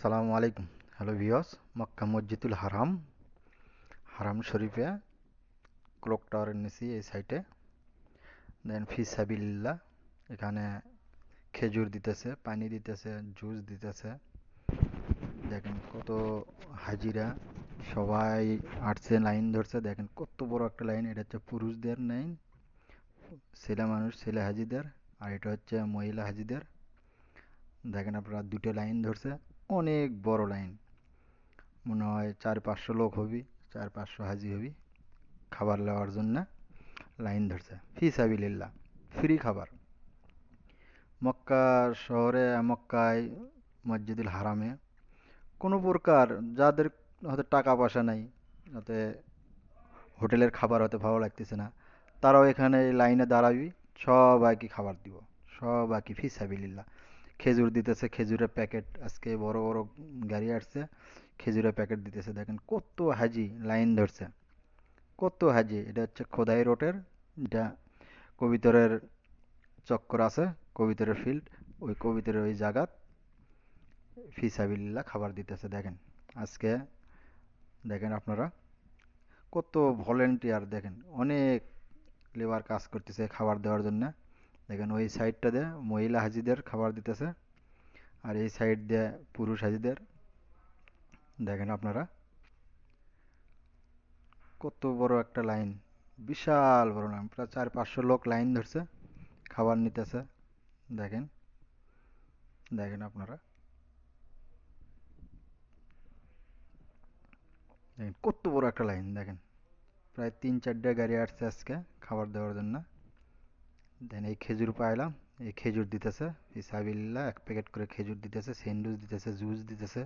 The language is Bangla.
আসসালামু আলাইকুম। হ্যালো ভিওস মক্কা মসজিদুল হারাম হারাম শরীফে ক্লক টাওয়ারের নিচে, এই সাইটে। দেন ফি সাবিল্লাহ এখানে খেজুর দিতেছে, পানি দিতেছে, জুস দিতেছে। দেখেন কত হাজিরা, সবাই আসছে, লাইন ধরছে। দেখেন কত বড় একটা লাইন, এটা হচ্ছে পুরুষদের লাইন, ছেলে মানুষ, ছেলে হাজিদের, আর এটা হচ্ছে মহিলা হাজিদের। দেখেন আপনারা দুটো লাইন ধরছে। অনেক বড় লাইন। মনে হয় চার পাঁচশো লোক হবি, চার পাঁচশো হাজি হবি, খাবার নেওয়ার জন্য লাইন ধরছে। ফি সাবিলিল্লাহ, ফ্রি খাবার। মক্কা শহরে, মক্কায়, মসজিদুল হারামে কোনো প্রকার যাদের হয়তো টাকা পয়সা নাই, যাতে হোটেলের খাবার হয়তো ভালো লাগতেছে না, তারাও এখানে লাইনে দাঁড়াবি, সবাইকে খাবার দিব, সবাইকে ফি সাবিলিল্লাহ। খেজুর দিতেছে, খেজুরের প্যাকেট আজকে বড় বড় গাড়ি আসছে, খেজুরের প্যাকেট দিতেছে। দেখেন কত হাজি লাইন ধরছে। কত হাজি। এটা হচ্ছে খোদাই রোডের, এটা কবিতরের চক্কর আছে, কবিতরের ফিল্ড ওই কবিতরের ওই জায়গাত ফিসাবিল্লা খাবার দিতেছে, দেখেন। আজকে দেখেন আপনারা, কত ভলেন্টিয়ার দেখেন। অনেক লেবার কাজ করতেছে খাবার দেওয়ার জন্য। দেখেন ওই সাইডটা দিয়ে মহিলা হাজিদের খাবার দিতেছে, আর এই সাইড দিয়ে পুরুষ হাজিদের। দেখেন আপনারা, কত বড় একটা লাইন বিশাল বড় লাইন প্রায় চার পাঁচশো লোক লাইন ধরছে, খাবার নিতেছে। দেখেন দেখেন আপনারা। দেখেন কত বড় একটা লাইন দেখেন। প্রায় তিন চারটে গাড়ি আসছে আজকে খাবার দেওয়ার জন্য। দেন এই খেজুর পাইলাম, এই খেজুর দিতেছে ইসাবিল্লা এক প্যাকেট করে খেজুর দিতেছে স্যান্ডউইচ দিতেছে, জুস দিতেছে।